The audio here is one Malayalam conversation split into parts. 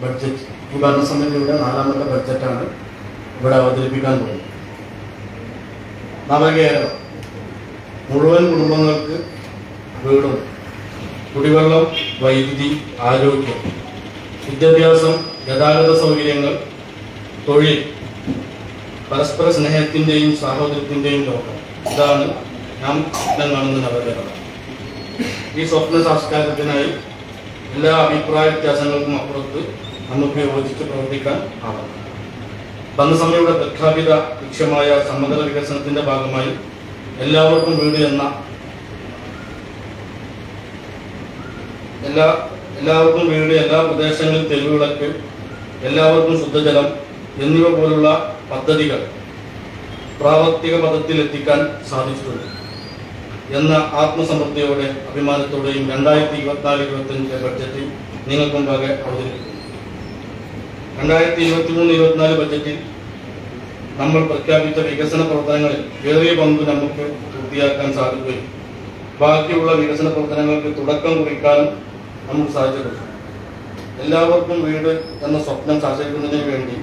ബഡ്ജറ്റ് ഈ ഭരണസമിതിയുടെ നാലാമത്തെ ബഡ്ജറ്റാണ് ഇവിടെ അവതരിപ്പിക്കാൻ പോകുന്നത്. നവകേരളം മുഴുവൻ കുടുംബങ്ങൾക്ക് വീടും കുടിവെള്ളം വൈദ്യുതി ആരോഗ്യം വിദ്യാഭ്യാസം ഗതാഗത സൗകര്യങ്ങൾ തൊഴിൽ പരസ്പര സ്നേഹത്തിന്റെയും സാഹോദര്യത്തിന്റെയും ലോകം. ഇതാണ് നാം സ്വപ്നം കാണുന്ന നവകേരളം. ഈ സ്വപ്ന സംസ്കാരത്തിനായി എല്ലാ അഭിപ്രായ വ്യത്യാസങ്ങൾക്കും അപ്പുറത്ത് നമുക്ക് യോജിച്ച് പ്രവർത്തിക്കാൻ ആവണം. ഭരണസമിതിയുടെ പ്രഖ്യാപിത ലക്ഷ്യമായ സമഗ്ര വികസനത്തിന്റെ ഭാഗമായി എല്ലാവർക്കും വീട് എന്ന എല്ലാ എല്ലാവർക്കും വീട് എല്ലാ പ്രദേശങ്ങളിലും തെരുവിളക്ക് എല്ലാവർക്കും ശുദ്ധജലം എന്നിവ പോലുള്ള പദ്ധതികൾ പ്രാവർത്തിക പദത്തിൽ എത്തിക്കാൻ സാധിച്ചിട്ടുണ്ട് എന്ന ആത്മസമൃദ്ധിയോടെ അഭിമാനത്തോടെയും രണ്ടായിരത്തി ഇരുപത്തിനാല് ഇരുപത്തഞ്ച് ബഡ്ജറ്റ് നിങ്ങൾക്ക് മുമ്പാകെ അവതരിപ്പിക്കുന്നു. രണ്ടായിരത്തി ഇരുപത്തി മൂന്ന് ഇരുപത്തിനാല് ബജറ്റിൽ നമ്മൾ പ്രഖ്യാപിച്ച വികസന പ്രവർത്തനങ്ങളിൽ ഏറിയ പങ്ക് നമുക്ക് പൂർത്തിയാക്കാൻ സാധിക്കുകയും ബാക്കിയുള്ള വികസന പ്രവർത്തനങ്ങൾക്ക് തുടക്കം കുറിക്കാനും നമുക്ക് സാധിച്ചിട്ടുണ്ട്. എല്ലാവർക്കും വീട് എന്ന സ്വപ്നം സാധിക്കുന്നതിന് വേണ്ടി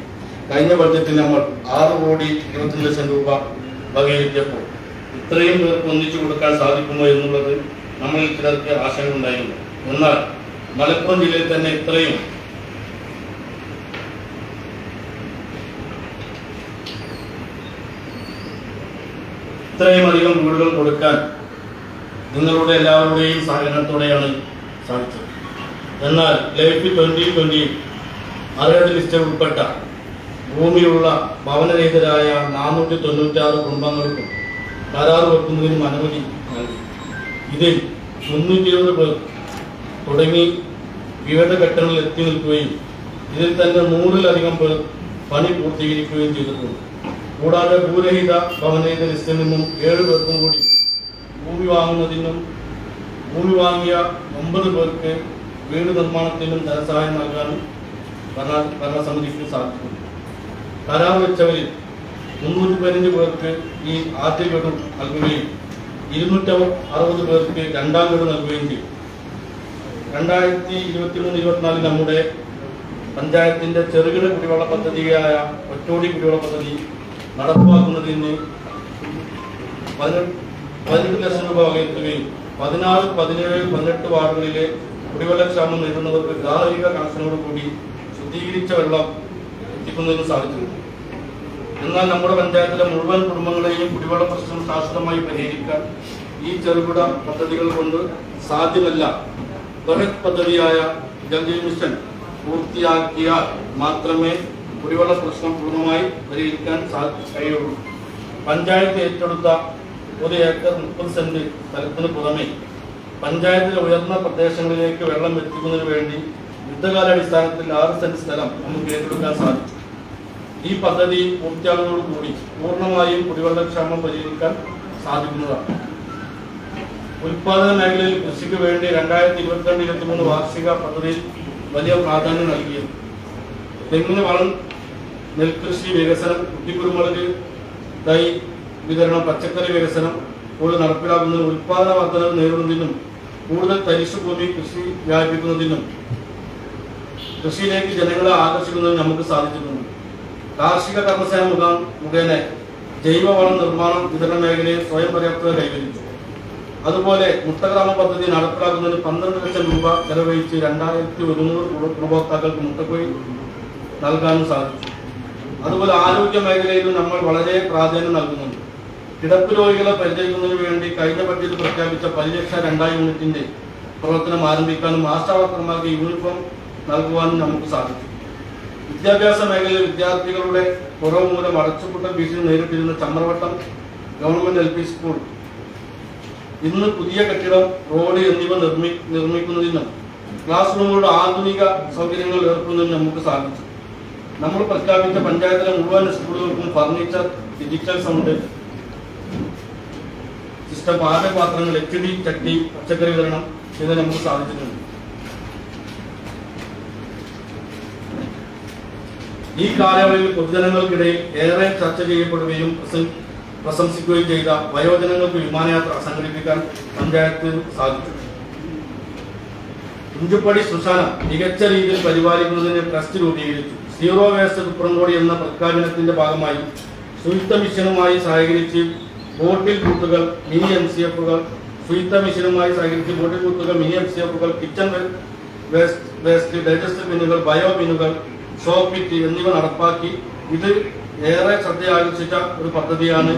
കഴിഞ്ഞ ബഡ്ജറ്റിൽ നമ്മൾ ആറ് കോടി ഇരുപത്തി ലക്ഷം രൂപ വകയിരുത്തിയപ്പോൾ ഇത്രയും പേർക്ക് ഒന്നിച്ചു കൊടുക്കാൻ സാധിക്കുമോ എന്നുള്ളത് നമ്മളിൽ ചിലർക്ക് ആശങ്കയുണ്ടായിരുന്നു. എന്നാൽ മലപ്പുറം ജില്ലയിൽ തന്നെ ഇത്രയും ഇത്രയും അധികം വീടുകൾ കൊടുക്കാൻ നിങ്ങളുടെ എല്ലാവരുടെയും സഹകരണത്തോടെയാണ് സാധിച്ചത്. എന്നാൽ ലൈഫ് ട്വന്റി ട്വന്റി അർഹത ലിസ്റ്റിൽ ഉൾപ്പെട്ട ഭൂമിയുള്ള ഭവനരഹിതരായ നാനൂറ്റി തൊണ്ണൂറ്റാറ് കുടുംബങ്ങൾക്കും കരാർ വെക്കുന്നതിനും അനുമതി നൽകി. ഇതിൽ മുന്നൂറ്റി ഇരുപത് പേർ തുടങ്ങി വിവിധ ഘട്ടങ്ങളിൽ എത്തി നിൽക്കുകയും ഇതിൽ തന്നെ നൂറിലധികം പേർ പണി പൂർത്തീകരിക്കുകയും ചെയ്തിട്ടുണ്ട്. കൂടാതെ ഭൂരഹിത ഭവനരഹിത ലിസ്റ്റിൽ നിന്നും ഏഴ് പേർക്കും കൂടി ഭൂമി വാങ്ങുന്നതിനും ഭൂമി വാങ്ങിയ ഒമ്പത് പേർക്ക് വീട് നിർമ്മാണത്തിനും ധനസഹായം നൽകാനും ഭരണ ഭരണസമിതിക്ക് സാധിക്കുന്നു. കരാർ വെച്ചവരിൽ മുന്നൂറ്റി പതിനഞ്ച് പേർക്ക് ഈ ആദ്യ ഗഡു നൽകുകയും ഇരുന്നൂറ്റി അറുപത് പേർക്ക് രണ്ടാം ഗഡു നൽകുകയും ചെയ്യും രണ്ടായിരത്തി ഇരുപത്തി മൂന്ന് ഇരുപത്തിനാലിൽ നമ്മുടെ പഞ്ചായത്തിന്റെ ചെറുകിട കുടിവെള്ള പദ്ധതിയായ ഒറ്റോടി കുടിവെള്ള പദ്ധതി നടപ്പാക്കുന്നതിന് പതിനെട്ട് ലക്ഷം രൂപ വകയെത്തുകയും പതിനാറ് പതിനേഴ് പതിനെട്ട് വാർഡുകളിലെ കുടിവെള്ളക്ഷാമം നേരിടുന്നവർക്ക് ഗാർഹിക കണക്ഷനോട് കൂടി ശുദ്ധീകരിച്ച വെള്ളം എത്തിക്കുന്നതിന് സാധിച്ചിട്ടുണ്ട്. എന്നാൽ നമ്മുടെ പഞ്ചായത്തിലെ മുഴുവൻ കുടുംബങ്ങളെയും കുടിവെള്ള പ്രശ്നം ശാശ്വതമായി പരിഹരിക്കാൻ ഈ ചെറുകിട പദ്ധതികൾ കൊണ്ട് സാധ്യമല്ല. ബൃഹത് പദ്ധതിയായ ജൽജീവൻ മിഷൻ പൂർത്തിയാക്കിയാൽ മാത്രമേ കുടിവെള്ള പ്രശ്നം പൂർണമായി പരിഹരിക്കാൻ കഴിയുള്ളൂ. പഞ്ചായത്ത് ഏറ്റെടുത്ത ഒരു ഏക്കർ മുപ്പത് സെന്റ് സ്ഥലത്തിന് പുറമെ പഞ്ചായത്തിലെ ഉയർന്ന പ്രദേശങ്ങളിലേക്ക് വെള്ളം എത്തിക്കുന്നതിന് വേണ്ടി യുദ്ധകാലാടിസ്ഥാനത്തിൽ ആറ് സെന്റ് സ്ഥലം നമുക്ക് ഏറ്റെടുക്കാൻ സാധിച്ചു. ഈ പദ്ധതി പൂർത്തിയാകുന്നതോടുകൂടി പൂർണമായും കുടിവെള്ളക്ഷാമം പരിഹരിക്കാൻ സാധിക്കുന്നതാണ്. ഉൽപാദന മേഖലയിൽ കൃഷിക്ക് വേണ്ടി രണ്ടായിരത്തി ഇരുപത്തിരണ്ട് ഇരുപത്തി മൂന്ന് വാർഷിക പദ്ധതിയിൽ വലിയ പ്രാധാന്യം നൽകിയത് തെങ്ങിന് വളം നെൽകൃഷി വികസനം കുട്ടിക്കുരുമുളക് തൈ വിതരണം പച്ചക്കറി വികസനം കൂടുതൽ നടപ്പിലാക്കുന്നതിനും ഉൽപാദന വർധനവ് നേടുന്നതിനും കൂടുതൽ തരിശു ഭൂമി കൃഷി വ്യാപിപ്പിക്കുന്നതിനും കൃഷിയിലേക്ക് ജനങ്ങളെ ആകർഷിക്കുന്നതിനും നമുക്ക് സാധിച്ചിട്ടുണ്ട്. കാർഷിക കർമ്മസേന മുഖാം മുഖേന ജൈവവളം നിർമ്മാണം വിതരണ മേഖലയിൽ സ്വയം പര്യാപ്തത കൈവരിച്ചു. അതുപോലെ മുട്ടഗ്രാമ പദ്ധതി നടപ്പിലാക്കുന്നതിന് പന്ത്രണ്ട് ലക്ഷം രൂപ ചെലവഴിച്ച് രണ്ടായിരത്തി ഒരുന്നൂറ് ഉപഭോക്താക്കൾക്ക് മുട്ടക്കൊഴി നൽകാനും സാധിച്ചു. അതുപോലെ ആരോഗ്യ മേഖലയിലും നമ്മൾ വളരെ പ്രാധാന്യം നൽകുന്നുണ്ട്. കിടപ്പ് രോഗികളെ പരിചരിക്കുന്നതിന് വേണ്ടി കഴിഞ്ഞ ബഡ്ജറ്റിൽ പ്രഖ്യാപിച്ച പരിരക്ഷ രണ്ടാം യൂണിറ്റിന്റെ പ്രവർത്തനം ആരംഭിക്കാനും ആശാവർക്കർമാർക്ക് യൂണിഫോം നൽകുവാനും നമുക്ക് സാധിച്ചു വിദ്യാഭ്യാസ മേഖലയിൽ വിദ്യാർത്ഥികളുടെ കുറവ് മൂലം അടച്ചുപൂട്ടൽ ഭീഷണി നേരിട്ടിരുന്ന Chamravattam government L P school. ഇന്ന് പുതിയ കെട്ടിടം റോഡ് എന്നിവ നിർമ്മി നിർമ്മിക്കുന്നതിനും ക്ലാസ് റൂമുകളുടെ ആധുനിക സൗകര്യങ്ങൾ ഏർക്കുന്നതിനും നമുക്ക് സാധിച്ചു. നമ്മൾ പ്രഖ്യാപിച്ച പഞ്ചായത്തിലെ മുഴുവൻ സ്കൂളുകൾക്കും ഫർണിച്ചർ ഡിജിറ്റൽ സൗണ്ട് സിസ്റ്റം പാചകപാത്രങ്ങൾ എച്ച് ഡി ചട്ടി പച്ചക്കറി വിതരണം ഇത് നമുക്ക് സാധിച്ചിട്ടുണ്ട് ഈ കാലയളവിൽ പൊതുജനങ്ങൾക്കിടയിൽ ഏറെ ചർച്ച ചെയ്യപ്പെടുകയും പ്രശംസിക്കുകയും ചെയ്ത വയോജനങ്ങൾക്ക് വിമാനയാത്ര സംഘടിപ്പിക്കാൻ പഞ്ചായത്ത് സാധിച്ചു. കുഞ്ചുപ്പടി ശ്മശാനം മികച്ച രീതിയിൽ പരിപാലിക്കുന്നതിന് ട്രസ്റ്റ് രൂപീകരിച്ചു. സീറോ വേസ്റ്റ് തുപ്രംകോടി എന്ന പ്രഖ്യാപനത്തിന്റെ ഭാഗമായി ശുചിത്വ മിഷനുമായി സഹകരിച്ച് ബോട്ടിൽ ബൂത്തുകൾ മിനി എം സി എഫുകൾ ശുചിത്വ മിഷനുമായി സഹകരിച്ച് ബോട്ടിൽ ബൂത്തുകൾ മിനി എം സി എഫുകൾ കിച്ചൺ വേസ്റ്റ് ഡൈജസ്റ്റ് ബിന്നുകൾ ബയോ ബിന്നുകൾ സോപ്പിറ്റ് എന്നിവ നടപ്പാക്കി. ഇത് ഏറെ ശ്രദ്ധയാകർഷിച്ച ഒരു പദ്ധതിയാണ്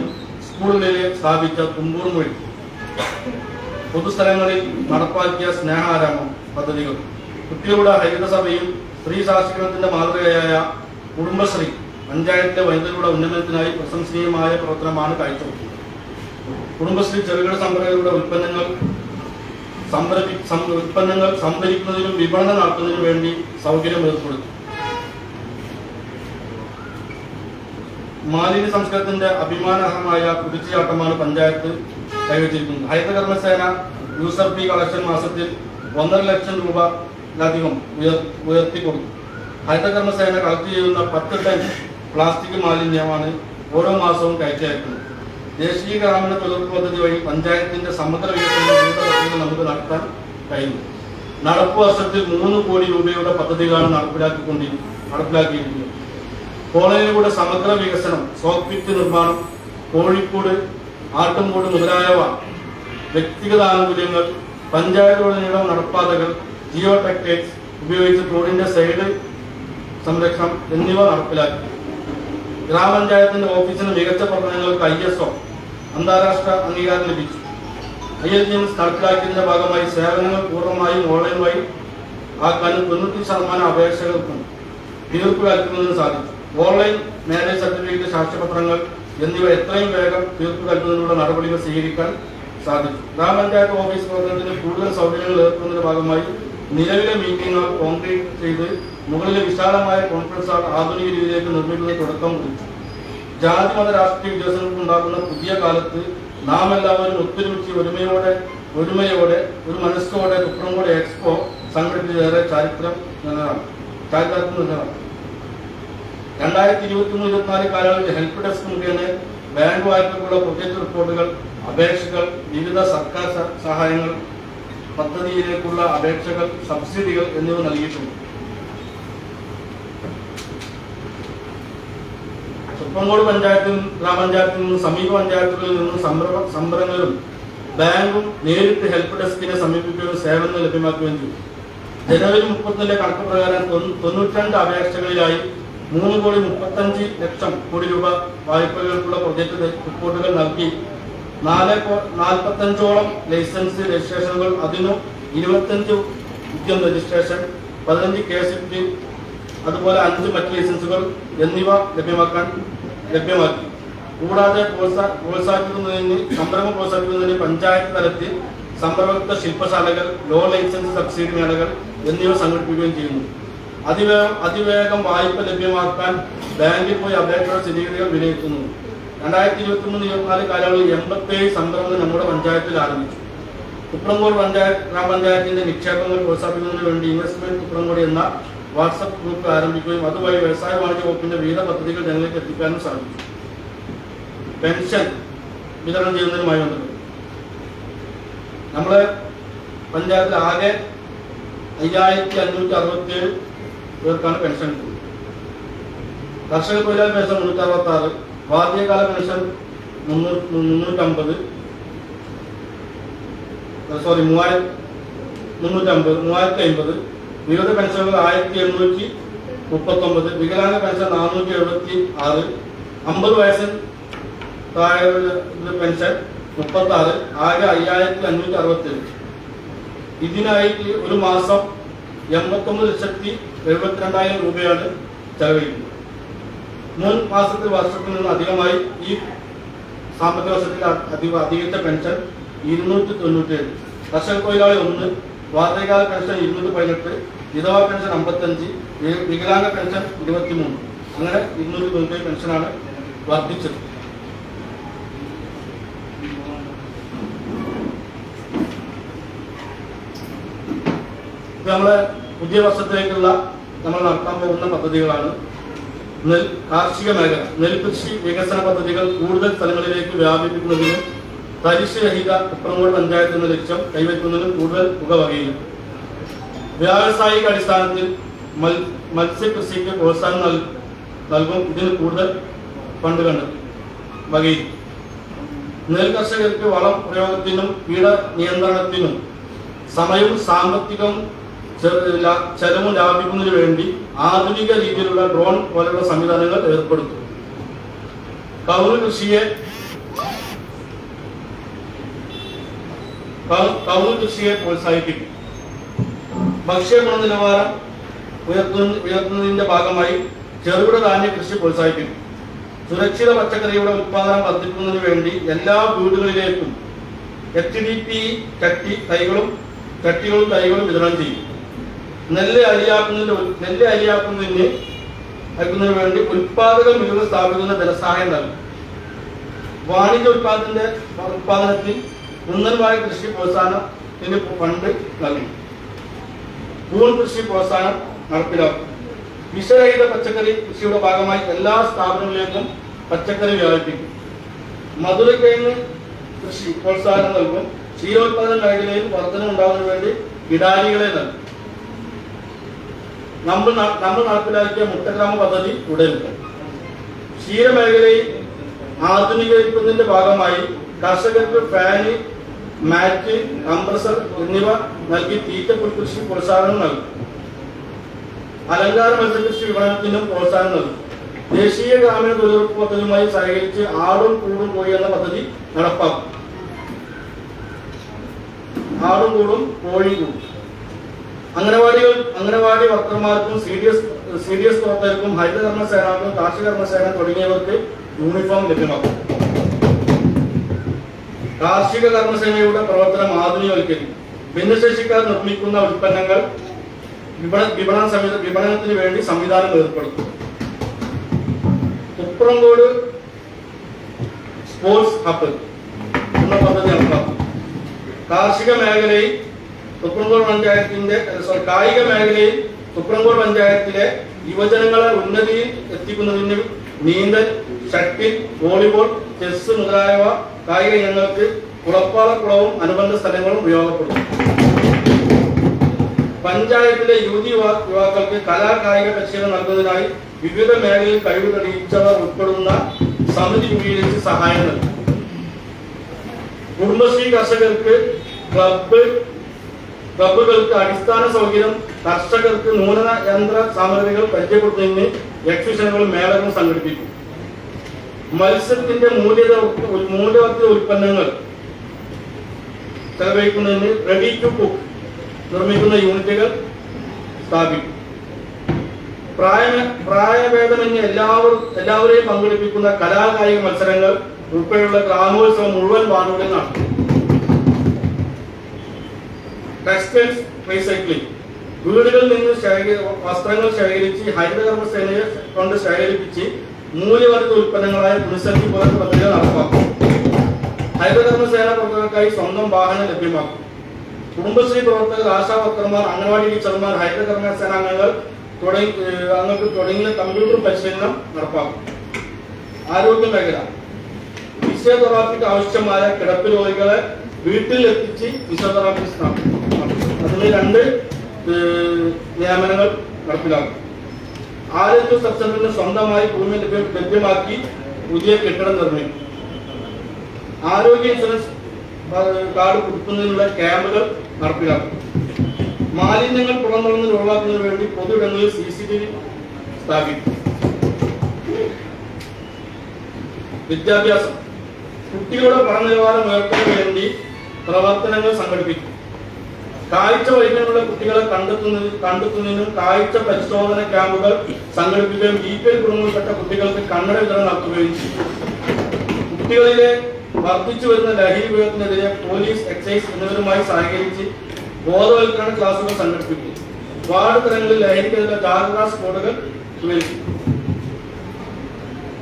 സ്കൂളുകളിൽ സ്ഥാപിച്ച തുമ്പൂർ മൊഴി. പൊതുസ്ഥലങ്ങളിൽ നടപ്പാക്കിയ സ്നേഹാരാമം പദ്ധതികൾ. കുട്ടികളുടെ ഹരിതസഭയും സ്ത്രീ ശാസ്ത്രീകരണത്തിന്റെ മാതൃകയായ കുടുംബശ്രീ പഞ്ചായത്തിലെ വനിതകളുടെ ഉന്നമനത്തിനായി പ്രശംസനീയമായ പ്രവർത്തനമാണ് കാഴ്ചവെക്കുന്നത്. കുടുംബശ്രീ ചെറുകിട സംരംഭകരുടെ ഉൽപ്പന്നങ്ങൾ ഉൽപ്പന്നങ്ങൾ സംഭരിക്കുന്നതിനും വിപണനം നടത്തുന്നതിനും വേണ്ടി സൗകര്യം ഏർപ്പെടുത്തി മാലിന്യ സംസ്കാരത്തിന്റെ അഭിമാനകരമായ കുതിച്ചുചാട്ടമാണ് പഞ്ചായത്ത് കൈവച്ചിരിക്കുന്നത്. ഹരിതകർമ്മസേന യൂസർ ഫീ കളക്ഷൻ മാസത്തിൽ ഒന്നര ലക്ഷം രൂപയിലധികം ഉയർ ഉയർത്തിക്കൊടുത്തു ഹരിതകർമ്മസേന കളക്ട് ചെയ്യുന്ന പത്ത് ടൺ പ്ലാസ്റ്റിക് മാലിന്യമാണ് ഓരോ മാസവും കയറ്റി അയക്കുന്നത് ദേശീയ ഗ്രാമീണ തൊഴിലുറപ്പ് പദ്ധതി വഴി പഞ്ചായത്തിന്റെ സമഗ്ര വികസന നമുക്ക് നടത്താൻ കഴിയും. നടപ്പ് വർഷത്തിൽ മൂന്ന് കോടി രൂപയുടെ പദ്ധതികളാണ് നടപ്പിലാക്കിക്കൊണ്ടിരിക്കുന്നത് നടപ്പിലാക്കിയിരിക്കുന്നത്. കോളേജിലൂടെ സമഗ്ര വികസനം സോക്പിറ്റ് നിർമ്മാണം കോഴിക്കോട് ആട്ടുംകോട് മുതലായവ വ്യക്തിഗത ആനുകൂല്യങ്ങൾ പഞ്ചായത്തുകളിലും നടപ്പാതകൾ ജിയോ ടെക്ടേക്സ് ഉപയോഗിച്ച് റോഡിന്റെ സൈഡ് സംരക്ഷണം എന്നിവ നടപ്പിലാക്കി. ഗ്രാമപഞ്ചായത്തിന്റെ ഓഫീസിന് മികച്ച പ്രവർത്തനങ്ങൾക്ക് ഐ എസ് ഒ അന്താരാഷ്ട്ര അംഗീകാരം ലഭിച്ചു. ഐ എൽ ജി എസ് നടപ്പിലാക്കിയതിന്റെ ഭാഗമായി സേവനങ്ങൾ പൂർണമായും ഓൺലൈൻ വഴി ആക്കാനും തൊണ്ണൂറ്റി ശതമാനം അപേക്ഷകൾക്കും തീർപ്പ് കൽക്കുന്നതിന് സാധിച്ചു. ഓൺലൈൻ മാരേജ് സർട്ടിഫിക്കറ്റ് സാക്ഷ്യപത്രങ്ങൾ എന്നിവ എത്രയും വേഗം തീർപ്പ് കൽക്കുന്നതിനുള്ള നടപടികൾ സ്വീകരിക്കാൻ സാധിച്ചു. ഗ്രാമപഞ്ചായത്ത് ഓഫീസ് പ്രവർത്തനത്തിന് കൂടുതൽ സൗകര്യങ്ങൾ ഏർപ്പെടുന്നതിന്റെ ഭാഗമായി നിലവിലെ മീറ്റിംഗുകൾ കോൺക്രീറ്റ് ചെയ്ത് മുകളിലെ വിശാലമായ കോൺഫറൻസ് ഹാൾ ആധുനിക രീതിയിലേക്ക് നിർമ്മിക്കുന്ന തുടക്കം കുറിച്ചു. ജാതി മത രാഷ്ട്രീയ വികസനങ്ങൾക്ക് ഉണ്ടാകുന്ന പുതിയ കാലത്ത് നാം എല്ലാവരും ഒത്തൊരുമിച്ച് ഒരുമയോടെ ഒരുമയോടെ ഒരു മനസ്സോടെ തുപ്രംകോട് എക്സ്പോ സംഘടിപ്പിച്ചേറെ ചരിത്രം നിന്നതാണ് ചരിത്രത്തിൽ നിന്നതാണ് രണ്ടായിരത്തി ഇരുപത്തി മൂന്ന് ഇരുപത്തിനാല് കാലയളവിൽ ഹെൽപ്പ് ഡെസ്ക് മുഖേന ബാങ്ക് വായ്പക്കുള്ള പ്രൊജക്ട് റിപ്പോർട്ടുകൾ അപേക്ഷകൾ വിവിധ സർക്കാർ സഹായങ്ങൾ പദ്ധതിയിലേക്കുള്ള അപേക്ഷകൾ സബ്സിഡികൾ എന്നിവ നൽകിയിട്ടുണ്ട്. സുപ്രംകോട് പഞ്ചായത്തിൽ ഗ്രാമപഞ്ചായത്തിൽ നിന്നും സമീപ പഞ്ചായത്തുകളിൽ നിന്നും സംരംഭ സംരംഭങ്ങളും ബാങ്കും നേരിട്ട് ഹെൽപ്പ് ഡെസ്കിനെ സമീപിക്കുകയും സേവനം ലഭ്യമാക്കുകയും ചെയ്തു. ജനുവരി മുപ്പത്തിലെ കണക്ക് പ്രകാരം തൊണ്ണൂറ്റിരണ്ട് അപേക്ഷകളിലായി മൂന്ന് കോടി മുപ്പത്തഞ്ച് ലക്ഷം കോടി രൂപ വായ്പകൾക്കുള്ള പ്രൊജക്ട് റിപ്പോർട്ടുകൾ നൽകി നാല് നാൽപ്പത്തഞ്ചോളം ലൈസൻസ് രജിസ്ട്രേഷനുകൾ അതിനു ഇരുപത്തഞ്ച് ഉദ്യം രജിസ്ട്രേഷൻ പതിനഞ്ച് കെ എസ് അതുപോലെ അഞ്ച് മറ്റ് ലൈസൻസുകൾ എന്നിവ ലഭ്യമാക്കാൻ ലഭ്യമാക്കി. കൂടാതെ പ്രോത്സാ പ്രോത്സാഹിപ്പിക്കുന്നതിന് സംരംഭം പ്രോത്സാഹിപ്പിക്കുന്നതിന് പഞ്ചായത്ത് തലത്തിൽ സംരംഭക്ത ശില്പശാലകൾ ലോ ലൈസൻസ് സബ്സിഡി മേളകൾ എന്നിവ സംഘടിപ്പിക്കുകയും ചെയ്യുന്നു. അതിവേഗം അതിവേഗം വായ്പ ലഭ്യമാക്കാൻ ബാങ്കിൽ പോയി അപേക്ഷയുടെ സ്ഥിതിഗതികൾ വിലയിരുത്തുന്നു. രണ്ടായിരത്തി ഇരുപത്തി മൂന്ന് ഇരുപത്തിനാല് കാലയളവിൽ എൺപത്തേഴ് സംരംഭങ്ങൾ നമ്മുടെ പഞ്ചായത്തിൽ ആരംഭിച്ചു. കുപ്രംകോട് പഞ്ചായത്ത് ഗ്രാമപഞ്ചായത്തിന്റെ നിക്ഷേപങ്ങൾ പ്രോത്സാഹിപ്പിക്കുന്നതിന് വേണ്ടി ഇൻവെസ്റ്റ്മെന്റ് കുപ്രംകോട് എന്ന വാട്സപ്പ് ഗ്രൂപ്പ് ആരംഭിക്കുകയും അതുവഴി വ്യവസായ വാണിജ്യ വകുപ്പിന്റെ വിവിധ പദ്ധതികൾ ജനങ്ങൾക്ക് എത്തിക്കാനും സാധിച്ചു. പെൻഷൻ വിതരണം ചെയ്യുന്നതിനുമായി ബന്ധപ്പെട്ട് നമ്മൾ പഞ്ചായത്തിൽ ആകെ അയ്യായിരത്തി അഞ്ഞൂറ്റി അറുപത്തി ഏഴ് പേർക്കാണ് പെൻഷൻ കർഷക തൊഴിലാളി പെൻഷൻ മുന്നൂറ്റി അറുപത്തി ആറ് വാർഷികകാല പെൻഷൻ മുന്നൂറ്റി മുന്നൂറ്റമ്പത്. സോറി മൂവായിരം മുന്നൂറ്റമ്പത് മൂവായിരത്തി അമ്പത് വിവിധ പെൻഷനുകൾ ആയിരത്തി എണ്ണൂറ്റി മുപ്പത്തൊമ്പത് വികലാംഗ പെൻഷൻ നാനൂറ്റി എഴുപത്തി ആറ് അമ്പത് വയസ്സിൽ താഴെ പെൻഷൻ മുപ്പത്തി ആറ് ആകെ അയ്യായിരത്തി അഞ്ഞൂറ്റി അറുപത്തി ഏഴ് ഇതിനായിട്ട് ഒരു മാസം എൺപത്തൊമ്പത് ലക്ഷത്തി എഴുപത്തിരണ്ടായിരം രൂപയാണ് ചെലവഴിക്കുന്നത്. മുൻ മാസത്തെ വർഷത്തിൽ നിന്ന് അധികമായി ഈ സാമ്പത്തിക വർഷത്തിൽ അധിക പെൻഷൻ ഇരുന്നൂറ്റി തൊണ്ണൂറ്റേഴ് കർഷക തൊഴിലാളി ഒന്ന് വാർദ്ധകാല പെൻഷൻ ഇരുന്നൂറ്റി പതിനെട്ട് വിധവാ പെൻഷൻ അമ്പത്തഞ്ച് വികലാംഗ പെൻഷൻ ഇരുപത്തിമൂന്ന്. അങ്ങനെ ഇരുന്നൂറ്റി തൊണ്ണൂറ്റേഴ് പെൻഷനാണ് വർദ്ധിച്ചത്. നമ്മളെ പുതിയ വർഷത്തിലേക്കുള്ള നമ്മൾ നടത്താൻ പോകുന്ന പദ്ധതികളാണ് കാർഷിക മേഖല നെൽകൃഷി വികസന പദ്ധതികൾ കൂടുതൽ സ്ഥലങ്ങളിലേക്ക് വ്യാപിപ്പിക്കുന്നതിനും തരിശ് രഹിത കുപ്രങ്ങോട് പഞ്ചായത്ത് എന്ന ലക്ഷ്യം കൈവയ്ക്കുന്നതിനും കൂടുതൽ തുക വകയും വ്യാവസായിക അടിസ്ഥാനത്തിൽ മത്സ്യകൃഷിക്ക് പ്രോത്സാഹനം നൽ- നൽകും ഇതിന് കൂടുതൽ ഫണ്ട് കണ്ടെത്തും വകയിൽ നെൽ കർഷകർക്ക് വളം പ്രയോഗത്തിനും കീട നിയന്ത്രണത്തിനും സമയവും സാമ്പത്തികവും ചെലവും ലാഭിക്കുന്നതിന് വേണ്ടി ആധുനിക രീതിയിലുള്ള ഡ്രോൺ പോലുള്ള സംവിധാനങ്ങൾ ഏർപ്പെടുത്തും. കൗൽ കൃഷിയെ കൗ- കൗൽ കൃഷിയെ പ്രോത്സാഹിപ്പിക്കും. ഭക്ഷ്യ ഗുണനിലവാരം ഉയർത്തുന്ന ഉയർത്തുന്നതിന്റെ ഭാഗമായി ചെറുകിട ധാന്യ കൃഷി പ്രോത്സാഹിപ്പിക്കും. സുരക്ഷിത പച്ചക്കറിയുടെ ഉത്പാദനം വർദ്ധിക്കുന്നതിന് വേണ്ടി എല്ലാ വീടുകളിലേക്കും എച്ച് ഡി പി ചട്ടി തൈകളും ചട്ടികളും തൈകളും വിതരണം ചെയ്യും. നെല്ല് അരിയാക്കുന്നതിന് നെല്ല് അരിയാക്കുന്നതിന് അയക്കുന്നതിന് വേണ്ടി ഉൽപാദക മികവ് സ്ഥാപിക്കുന്ന ധനസഹായം നൽകും. വാണിജ്യ ഉൽപാദനത്തിന്റെ ഉൽപാദനത്തിൽ ഉന്നതമായ കൃഷി പ്രോത്സാഹനത്തിന് ഫണ്ട് നൽകി. ഭൂൺ കൃഷി പ്രോത്സാഹനം നടപ്പിലാക്കും. വിഷരഹിത പച്ചക്കറി കൃഷിയുടെ ഭാഗമായി എല്ലാ സ്ഥാപനങ്ങളിലേക്കും പച്ചക്കറി വ്യാപിപ്പിക്കും. മധുരക്കിഴങ്ങ് കൃഷി പ്രോത്സാഹനം നൽകും. ക്ഷീരോത്പാദന മേഖലയിൽ വർധന ഉണ്ടാകുന്നതിന് വേണ്ടി കിടാരികളെ നൽകും. നമ്മൾ നമ്മൾ നടപ്പിലാക്കിയ മുട്ടഗ്രാമ പദ്ധതി തുടരും ക്ഷീരമേഖലയിൽ ആധുനികരിക്കുന്നതിന്റെ ഭാഗമായി കർഷകർക്ക് ഫാന് മാറ്റ് കംപ്രസർ എന്നിവ നൽകി തീറ്റ പുൽകൃഷി പ്രോത്സാഹനം നൽകും. അലങ്കാര മത്സ്യകൃഷി വിപണനത്തിനും പ്രോത്സാഹനം നൽകും. ദേശീയ ഗ്രാമീണ തൊഴിലുറപ്പ് പദ്ധതിയുമായി സഹകരിച്ച് ആടും കൂടും കോഴി എന്ന പദ്ധതി നടപ്പാക്കും. ആടും കൂടും കോഴി കൂടും. അംഗനവാടികൾ anganwadi വർക്കർമാർക്കും C D S C D S പ്രവർത്തകർക്കും ഹരിതകർമ്മ സേനാർക്കും കാർഷിക കർമ്മസേന തുടങ്ങിയവർക്ക് യൂണിഫോം ലഭ്യമാക്കും. കാർഷിക കർമ്മസേനയുടെ പ്രവർത്തനം ആധുനികവൽക്കരിക്കും. ഭിന്നശേഷിക്കാർ നിർമ്മിക്കുന്ന ഉൽപ്പന്നങ്ങൾ വിപണ വിപണന വിപണനത്തിന് വേണ്ടി സംവിധാനം ഏർപ്പെടുത്തും. തുപ്രങ്കോട് സ്പോർട്സ് ഹബ് എന്ന പദ്ധതി നടപ്പാക്കും. കാർഷിക മേഖലയിൽ തുപ്രങ്കോട് പഞ്ചായത്തിന്റെ കായിക മേഖലയിൽ തുപ്രങ്കോട് പഞ്ചായത്തിലെ യുവജനങ്ങളെ ഉന്നതിയിൽ എത്തിക്കുന്നതിന് നീന്തൽ ഷട്ടിൽ വോളിബോൾ ചെസ് മുതലായവ കായിക ഇനങ്ങൾക്ക് കുളപ്പാളക്കുളവും അനുബന്ധ സ്ഥലങ്ങളും ഉപയോഗപ്പെടും പഞ്ചായത്തിലെ യുവതി യുവാ- യുവാക്കൾക്ക് കലാ കായിക പരിശീലനം നൽകുന്നതിനായി വിവിധ മേഖലയിൽ കഴിവ് തെളിയിച്ചവർ ഉൾപ്പെടുന്ന സമിതി രൂപീകരിച്ച് സഹായം നൽകും. കുടുംബശ്രീ കർഷകർക്ക് ക്ലബ്ബ് ക്ലബ്ബുകൾക്ക് അടിസ്ഥാന സൗകര്യം കർഷകർക്ക് നൂതന യന്ത്ര സാമഗ്രികൾ പരിചയപ്പെടുത്തുന്നതിന് എക്സിബിഷനുകളും മേളകളും സംഘടിപ്പിക്കും. മത്സ്യത്തിന്റെ മൂല്യത മൂല്യവർദ്ധിത ഉൽപ്പന്നങ്ങൾ ചെലവഴിക്കുന്നതിന് റെഡി ടു കുക്ക് നിർമ്മിക്കുന്ന യൂണിറ്റുകൾ സ്ഥാപിക്കും. പ്രായ എല്ലാവരും എല്ലാവരെയും പങ്കെടുപ്പിക്കുന്ന കലാകായിക മത്സരങ്ങൾ ഉൾപ്പെടെയുള്ള ഗ്രാമോത്സവം മുഴുവൻ വാർഡുകളിൽ നടത്തും ടെക്സ്റ്റൈൽസ് റീസൈക്ലിംഗ് വീടുകളിൽ നിന്ന് വസ്ത്രങ്ങൾ ശേഖരിച്ച് ഹരിതകർമ്മ സേനയെ കൊണ്ട് ശേഖരിപ്പിച്ച് മൂല്യവർദ്ധ ഉൽപ്പന്നങ്ങളായ പുനഃസഞ്ചി പോലത്തെ പദ്ധതികൾ നടപ്പാക്കും. ഹരിതകർമ്മ സേന പ്രവർത്തകർക്കായി സ്വന്തം വാഹനം ലഭ്യമാക്കും. കുടുംബശ്രീ പ്രവർത്തകർ ആശാ അംഗൻവാടി ടീച്ചർമാർ ഹരിതകർമ്മ സേനാംഗങ്ങൾ തുടങ്ങി അംഗങ്ങൾക്ക് തുടങ്ങിയ കമ്പ്യൂട്ടർ പരിശീലനം നടപ്പാക്കും. ആരോഗ്യ മേഖല. ഫിസിയോതെറാപ്പിക്ക് ആവശ്യമായ കിടപ്പ് രോഗികളെ വീട്ടിൽ എത്തിച്ച് ഫിസിയോതെറാപ്പി അതിന് രണ്ട് നിയമനങ്ങൾ നടപ്പിലാക്കും. ആരോഗ്യ സബ് സെന്ററിന് സ്വന്തമായി ഭൂമി ലഭ്യമാക്കി പുതിയ കെട്ടിടം നിർമ്മിക്കും. ആരോഗ്യ ഇൻഷുറൻസ് കാർഡ് പുതുക്കുന്നതിനുള്ള ക്യാമ്പുകൾ നടപ്പിലാക്കും. മാലിന്യങ്ങൾ പുറന്തള്ളുന്നത് ഒഴിവാക്കുന്നതിന് വേണ്ടി പൊതുയിടങ്ങളിൽ സി സി ടി വി സ്ഥാപിക്കും. വിദ്യാഭ്യാസം. കുട്ടികളുടെ പഠന നിലവാരം ഉയർത്തുന്നതിന് വേണ്ടി പ്രവർത്തനങ്ങൾ സംഘടിപ്പിക്കും. കാഴ്ച വൈകല്യമുള്ള കുട്ടികളെ കണ്ടെത്തുന്നതിന് കണ്ടെത്തുന്നതിനും കാഴ്ച പരിശോധന ക്യാമ്പുകൾ സംഘടിപ്പിക്കുകയും ബി പി എൽ കുടുംബത്തിൽപ്പെട്ട കുട്ടികൾക്ക് കണ്ണട വിതരണം നടത്തുകയും ചെയ്യും. കുട്ടികളിലെ വർദ്ധിച്ചു വരുന്ന ലഹരി ഉപയോഗത്തിനെതിരെ പോലീസ് എക്സൈസ് എന്നിവരുമായി സഹകരിച്ച് ബോധവൽക്കരണ ക്ലാസുകൾ സംഘടിപ്പിക്കും. വാർഡ് തലങ്ങളിൽ ലഹരിക്കെതിരെ ജാഗ്രതാ സ്കോഡുകൾ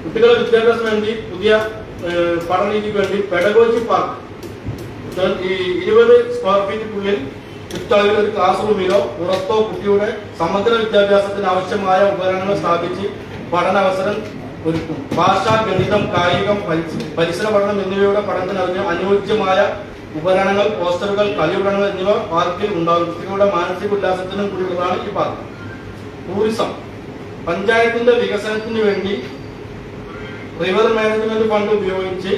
കുട്ടികളുടെ വിദ്യാഭ്യാസത്തിന് വേണ്ടി പുതിയ പഠനരീതിക്ക് വേണ്ടി പെഡഗോജി പാർക്ക് ഈ ഇരുപത് സ്ക്വയർ ഫീറ്റിനുള്ളിൽ ചുറ്റാവിൽ ഒരു ക്ലാസ് റൂമിലോ പുറത്തോ കുട്ടിയുടെ സമഗ്ര വിദ്യാഭ്യാസത്തിന് ആവശ്യമായ ഉപകരണങ്ങൾ സ്ഥാപിച്ച് പഠനാവസരം ഒരുക്കും. ഭാഷ ഗണിതം കായികം പരിസ- പരിസര പഠനം എന്നിവയുടെ പഠനത്തിന് അനുയോജ്യമായ ഉപകരണങ്ങൾ പോസ്റ്ററുകൾ കളിയുപകരണങ്ങൾ എന്നിവ പാർക്കിൽ ഉണ്ടാകും. കുട്ടികളുടെ മാനസിക ഉല്ലാസത്തിനും കൂടിയുള്ളതാണ് ഈ പാർക്ക് ടൂറിസം പഞ്ചായത്തിന്റെ വികസനത്തിന് വേണ്ടി റിവർ മാനേജ്മെന്റ് ഫണ്ട് ഉപയോഗിച്ച്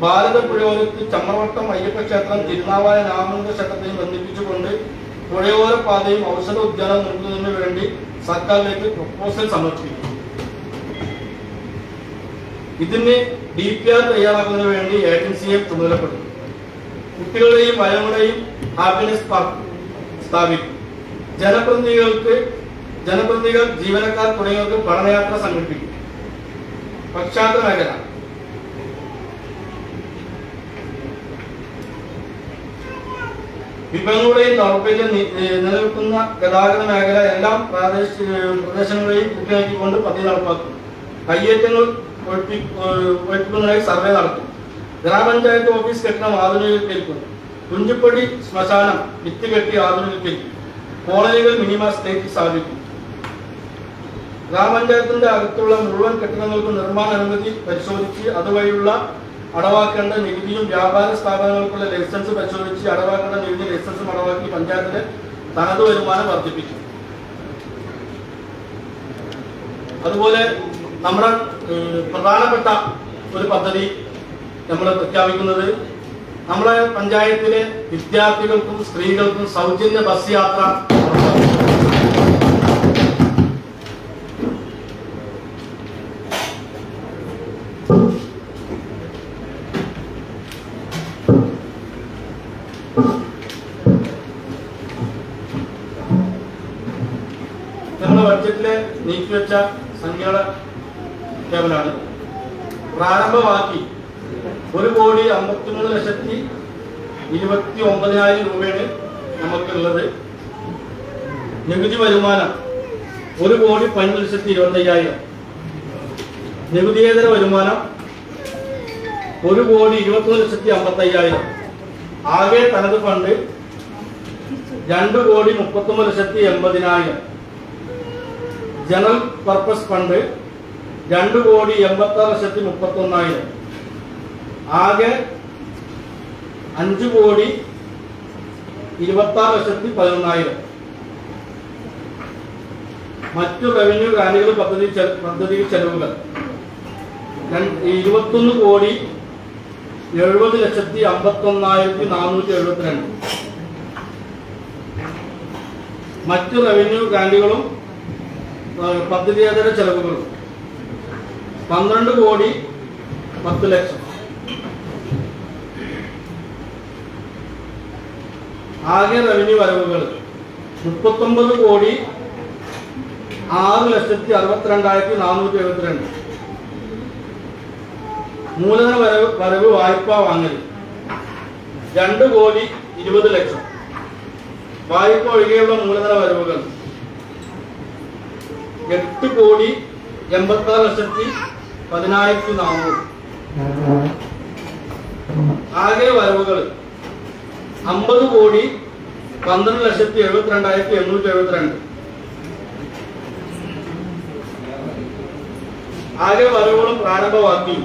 ഭാരത പുഴയോരത്ത് ചമ്മവട്ടം അയ്യപ്പ ക്ഷേത്രം തിരുനാവായ രാമചന്ദ്ര ക്ഷേത്രത്തെയും ബന്ധിപ്പിച്ചുകൊണ്ട് പുഴയോര പാതയും ഔഷധ ഉദ്യാനം നിർമ്മിക്കുന്നതിന് വേണ്ടി സർക്കാരിലേക്ക് പ്രപ്പോസൽ സമർപ്പിക്കും ഇതിന് ഡി പി ആർ തയ്യാറാക്കുന്നതിന് വേണ്ടി ഏജൻസിയെ ചുമതലപ്പെടുത്തും കുട്ടികളുടെയും വയങ്ങളുടെയും ഹാപ്പിനെസ് പാർക്ക് സ്ഥാപിക്കും ജനപ്രതിനിധികൾക്ക് ജനപ്രതിനിധികൾ ജീവനക്കാർ തുടങ്ങിയവർക്ക് പഠനയാത്ര സംഘടിപ്പിക്കും പശ്ചാത്തല മേഖല വിഭവങ്ങളുടെയും ദൗർബല്യം നിലനിൽക്കുന്ന ഗതാഗത മേഖല എല്ലാം പ്രദേശങ്ങളെയും കുട്ടിയാക്കിക്കൊണ്ട് പദ്ധതി നടപ്പാക്കും. കയ്യേറ്റങ്ങൾ ഒഴിപ്പിക്കുന്നതിനായി സർവേ നടത്തും. ഗ്രാമപഞ്ചായത്ത് ഓഫീസ് കെട്ടിടം ആധുനികവൽക്കരിക്കും. കുഞ്ചുപ്പടി ശ്മശാനം വിത്ത് കെട്ടി ആധുനികവൽക്കരിക്കും. കോളനികൾ മിനിമം സ്റ്റേറ്റ് സ്ഥാപിക്കും. ഗ്രാമപഞ്ചായത്തിന്റെ അകത്തുള്ള മുഴുവൻ കെട്ടിടങ്ങൾക്കും നിർമ്മാണ അനുമതി പരിശോധിച്ച് അതുവഴിയുള്ള അടവാക്കേണ്ട നികുതിയും വ്യാപാര സ്ഥാപനങ്ങൾക്കുള്ള ലൈസൻസ് പരിശോധിച്ച് അടവാക്കേണ്ട നികുതി ലൈസൻസും അടവാക്കി പഞ്ചായത്തിന്റെ തനത് വരുമാനം വർദ്ധിപ്പിക്കും അതുപോലെ നമ്മുടെ പ്രധാനപ്പെട്ട ഒരു പദ്ധതി നമ്മൾ പ്രഖ്യാപിക്കുന്നത് നമ്മളെ പഞ്ചായത്തിലെ വിദ്യാർത്ഥികൾക്കും സ്ത്രീകൾക്കും സൗജന്യ ബസ് യാത്ര നീക്കിവെച്ച സംഖ്യകളെ ടേബിളാണ് പ്രാരംഭമാക്കി ഒരു കോടി അമ്പത്തിമൂന്ന് ലക്ഷത്തി ഇരുപത്തി ഒമ്പതിനായിരം രൂപയാണ് നമുക്കുള്ളത്. നികുതി വരുമാനം ഒരു കോടി പതിനൊന്ന് ലക്ഷത്തി ഇരുപത്തയ്യായിരം. നികുതിയേതര വരുമാനം? ഒരു കോടി ഇരുപത്തൊന്ന് ലക്ഷത്തി അമ്പത്തി അയ്യായിരം ആകെ തനത് ഫണ്ട് രണ്ട് കോടി മുപ്പത്തൊമ്പത് ലക്ഷത്തി എൺപതിനായിരം. ജനറൽ പർപ്പസ് ഫണ്ട് രണ്ട് കോടി എൺപത്തി ആറ് ലക്ഷത്തി മുപ്പത്തി ഒന്നായിരം ആകെ അഞ്ച് കോടി ഇരുപത്തി ആറ് ലക്ഷത്തി പതിനൊന്നായിരം. മറ്റു റവന്യൂ ഗ്രാന്റുകൾ പദ്ധതി പദ്ധതി ചെലവുകൾ. ഇരുപത്തൊന്ന് കോടി എഴുപത് ലക്ഷത്തി അമ്പത്തി ഒന്നായിരത്തി നാനൂറ്റി എഴുപത്തിരണ്ട്. മറ്റു റവന്യൂ ഗ്രാന്റുകളും ഏഹ്, പദ്ധതിയേതര ചെലവുകളും പന്ത്രണ്ട് കോടി പത്ത് ലക്ഷം. ആകെ റവന്യൂ വരവുകൾ മുപ്പത്തൊമ്പത് കോടി ആറ് ലക്ഷത്തി അറുപത്തിരണ്ടായിരത്തി നാനൂറ്റി എഴുപത്തിരണ്ട്. മൂലധന വരവ് വരവ് വായ്പ വാങ്ങൽ രണ്ട് കോടി ഇരുപത് ലക്ഷം. വായ്പ ഒഴികെയുള്ള മൂലധന വരവുകൾ എട്ട് കോടി എൺപത്തി ലക്ഷത്തി പതിനായിരത്തി നാനൂറ്. ആകെ വരവുകൾ അമ്പത് കോടി പന്ത്രണ്ട് ലക്ഷത്തി എഴുപത്തിരണ്ടായിരത്തി എണ്ണൂറ്റി എഴുപത്തിരണ്ട്. ആകെ വരവുകളും പ്രാരംഭമാക്കി.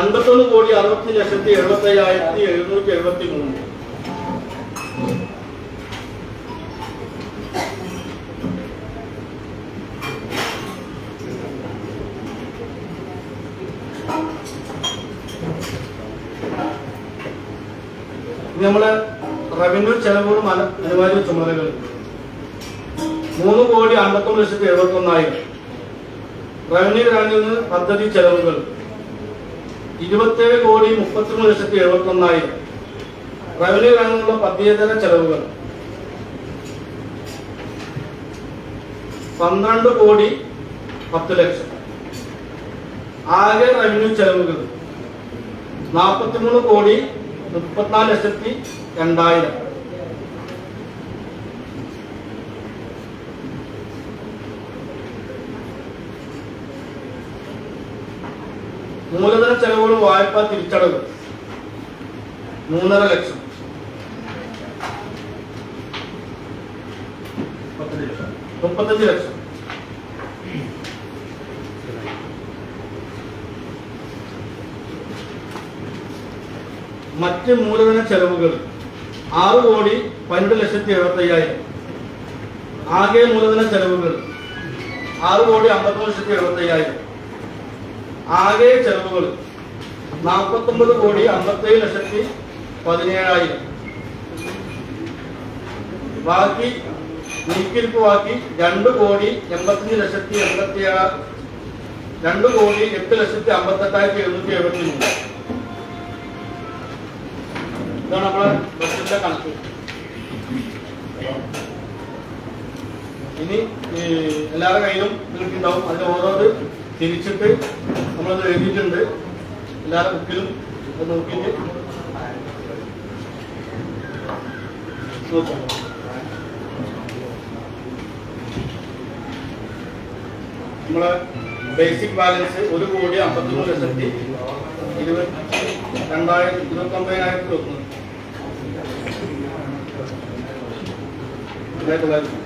അൻപത്തൊന്ന് കോടി അറുപത്തി ലക്ഷത്തി എഴുപത്തി അയ്യായിരത്തി എഴുന്നൂറ്റി എഴുപത്തി മൂന്ന് ഇനി നമ്മളെ റവന്യൂ ചെലവുകളും അന- അനിവാര്യ ചുമതലകൾ മൂന്ന് കോടി അമ്പത്തൊന്ന് ലക്ഷത്തി എഴുപത്തി ഒന്നായിരം റവന്യൂ ഗ്രാൻഡിൽ നിന്ന് പദ്ധതി ചെലവുകൾ. ഇരുപത്തേഴ് കോടി മുപ്പത്തിമൂന്ന് ലക്ഷത്തി എഴുപത്തി ഒന്നായിരം റവന്യൂ ഗ്രാൻഡിലുള്ള പദ്ധതിതര ചെലവുകൾ. പന്ത്രണ്ട് കോടി പത്ത് ലക്ഷം. ആകെ റവന്യൂ ചെലവുകൾ നാൽപ്പത്തിമൂന്ന് കോടി മുപ്പത്തിനാല് ലക്ഷത്തി രണ്ടായിരം. മൂലധന ചെലവുകളും വായ്പ തിരിച്ചടവ്. മൂന്നര ലക്ഷം. മുപ്പത്തഞ്ച് ലക്ഷം. മറ്റ് മൂലധന ചെലവുകൾ ആറ് കോടി പന്ത്രണ്ട് ലക്ഷത്തി എഴുപത്തി അയ്യായിരം ആകെ മൂലധന ചെലവുകൾ ആറ് കോടി അമ്പത്തൊന്ന് ലക്ഷത്തി എഴുപത്തി അയ്യായിരം ആകെ ചെലവുകൾ നാൽപ്പത്തൊമ്പത് കോടി അമ്പത്തേഴ് ലക്ഷത്തി പതിനേഴായിരം. ബാക്കി നീക്കിരിപ്പ് ബാക്കി രണ്ട് കോടി എൺപത്തഞ്ച് ലക്ഷത്തി എൺപത്തി ഏഴ് രണ്ട് കോടി എട്ട് ലക്ഷത്തി അമ്പത്തെട്ടായിരത്തി എഴുന്നൂറ്റി എഴുപത്തി മൂന്ന് ഇതാണ് നമ്മളെ ബസ്സിന്റെ കണക്ക്. ഇനി എല്ലാവരുടെ കയ്യിലും നിൽക്കുന്നുണ്ടാവും അതിൽ ഓരോന്ന് തിരിച്ചിട്ട് നമ്മളത് എഴുതിയിട്ടുണ്ട്. എല്ലാവരുടെ ബുക്കിലും നോക്കിയിട്ട്. നമ്മളെ ബേസിക് ബാലൻസ് ഒരു കോടി അമ്പത്തിമൂന്ന് ലക്ഷത്തി ഇരുപത്തി രണ്ടായിരത്തി ഇരുപത്തി ഒമ്പതിനായിരത്തി ഒന്ന് തൊള്ളായിരത്തി